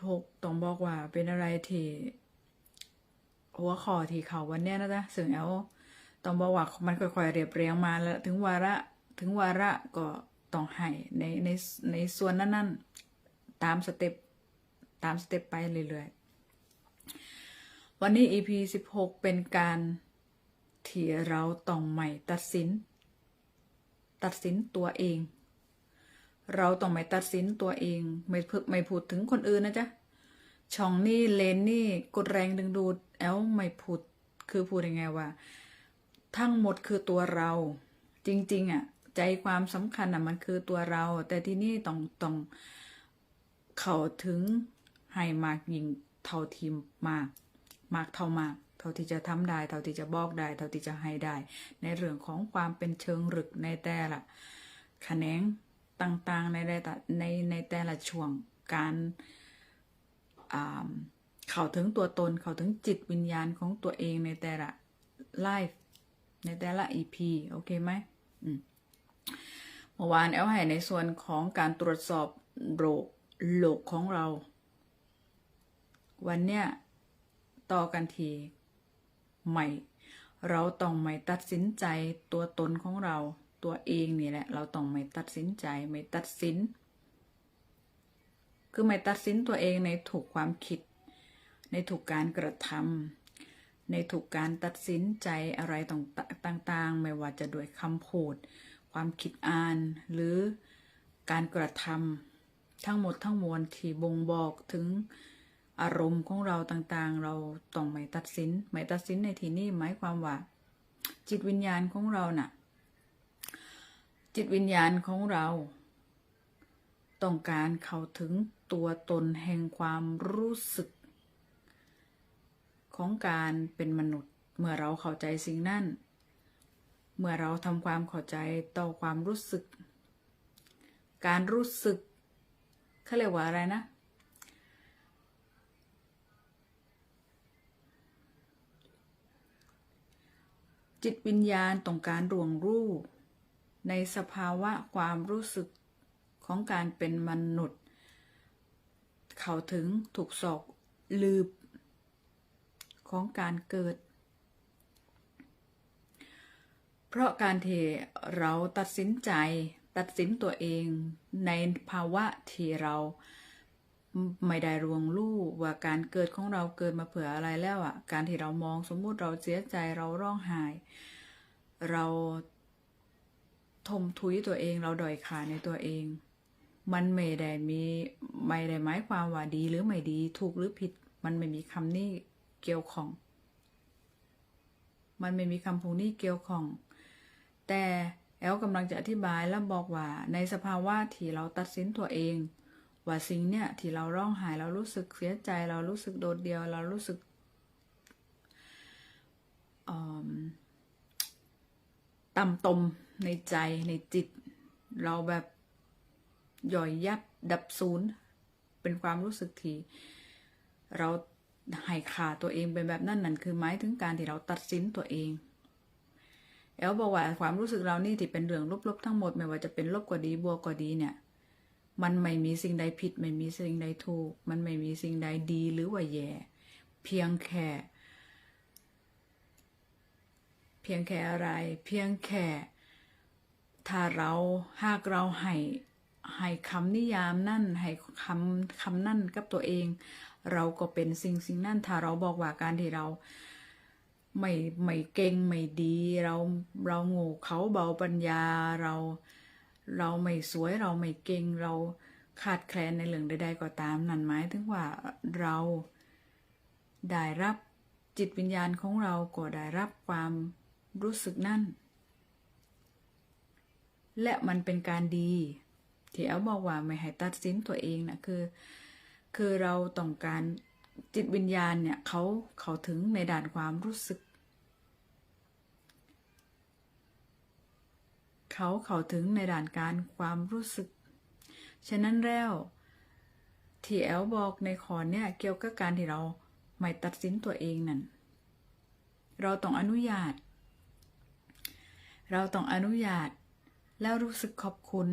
16ต้องบอกว่าเป็นอะไรที่หัวข้อที่เขาวันเนี้ยนะจ๊ะซึ่งแอลต้องบอกว่ามันค่อยๆเรียบเรียงมาแล้ว ถึงวาระถึงวาระก็ต้องให้ในในในส่วนนั้นๆ ตามสเต็ปตามสเต็ปไปเรื่อยๆ วันนี้ EP 16 เป็นการที่เราต้องใหม่ตัดสิน ตัดสินตัวเอง เราต้องไม่ตัดสินตัวเอง ไม่พึไม่พูดถึงคนอื่นนะจ๊ะ ช่องนี่เลนนี่กดแรงดึงดูดแอลไม่พูดคือพูดยังไงว่า ทั้งหมดคือตัวเรา จริง ๆ อะ ใจความสำคัญอะมันคือตัวเรา แต่ที่นี่ต้องต้องเข้าถึงให้มากยิ่งเท่าทีมมาก มากเท่ามาก เท่าที่จะทำได้ เท่าที่จะบอกได้ เท่าที่จะให้ได้ ในเรื่องของความเป็นเชิงรึกในแต่ละแขนง ต่างๆ ในแต่ในในแต่ละช่วงการเข้าถึงตัวตนเข้าถึงจิตวิญญาณของตัวเองในแต่ละไลฟ์ในแต่ละ EP โอเคไหมอืมเมื่อวานแอลให้ในส่วนของการตรวจสอบโรคโลกของเรา วันเนี้ยต่อกันทีใหม่ เราต้องไม่ตัดสินใจตัวตนของเรา ตัวเองนี่แหละ เราต้องไม่ตัดสินใจไม่ตัดสิน คือไม่ตัดสินตัวเองในถูกความคิด ในถูกการกระทำในถูกการตัดสินใจอะไรต่างๆ ไม่ว่าจะด้วยคำพูด ความคิดอ่าน หรือการกระทำทั้งหมดทั้งมวลที่บ่งบอกถึงอารมณ์ของเราต่างๆ เราต้องไม่ตัดสิน ไม่ตัดสินในที่นี้หมายความว่า จิตวิญญาณของเราน่ะ จิตวิญญาณของเรา ต้องการเข้าถึงตัวตนแห่งความรู้สึก ของการเป็นมนุษย์เมื่อเราเข้าใจสิ่งนั้น เมื่อเราทำความเข้าใจต่อความรู้สึก การรู้สึกเขาเรียกว่าอะไรนะจิตวิญญาณต้องการรวงรู้ ในสภาวะความรู้สึกของการเป็นมนุษย์ เขาถึงถูกสอกลืบของการเกิด เพราะการที่เราตัดสินใจตัดสินตัวเองในภาวะที่เราไม่ได้รวงรู้ว่าการเกิดของเราเกิดมาเผื่ออะไรแล้วอะ การที่เรามองสมมุติเราเสียใจเราร้องไห้ เรา ทมทุยตัวเองเราดอยขาในตัวเอง มันไม่ได้มีไม่ได้หมายความว่าดีหรือไม่ดีถูกหรือผิด มันไม่มีคำนี้เกี่ยวข้อง มันไม่มีคำพูนี้เกี่ยวข้อง แต่แอลกำลังจะอธิบายและบอกว่า ในสภาวะที่เราตัดสินตัวเอง ว่าสิ่งเนี่ยที่เราร้องไห้เรารู้สึกเสียใจ เรารู้สึกโดดเดี่ยวเรารู้สึกต่ำตม ในใจในจิต เราแบบหย่อยยับดับศูนย์ เป็นความรู้สึกที่เราให้ขาตัวเองเป็นแบบนั้นนั่นคือหมายถึงการที่เราตัดสินตัวเองแอลบอกว่าความรู้สึกเรานี่ที่เป็นเรื่องลบๆทั้งหมดไม่ว่าจะเป็นลบก็ดีบวกก็ดีเนี่ย มันไม่มีสิ่งใดผิด ไม่มีสิ่งใดถูก มันไม่มีสิ่งใดดีหรือว่าแย่ เพียงแค่ เพียงแค่อะไร เพียงแค่ ถ้าเราหากเราให้ให้คำนิยามนั่นให้คำคำนั่นกับตัวเอง เราก็เป็นสิ่งสิ่งนั่นถ้าเราบอกว่าการที่เราไม่ไม่เก่งไม่ดี เราเราโง่เขาเบาปัญญาเรา เราไม่สวยเราไม่เก่งเราขาดแคลนในเรื่องใดๆก็ตามนั่นหมายถึงว่าเราได้รับจิตวิญญาณของเราก็ได้รับความรู้สึกนั่น และมันเป็นการดีที่แอลบอกว่าไม่ให้ตัดสินตัวเองนะคือ คือเราต้องการจิตวิญญาณเนี่ยเขาเขาถึงในด่านความรู้สึก เขาเขาถึงในด่านการความรู้สึก ฉะนั้นแล้วที่แอลบอกในขอเนี่ยเกี่ยวกับการที่เราไม่ตัดสินตัวเองนั่น เราต้องอนุญาต เราต้องอนุญาต แล้วรู้สึกขอบคุณ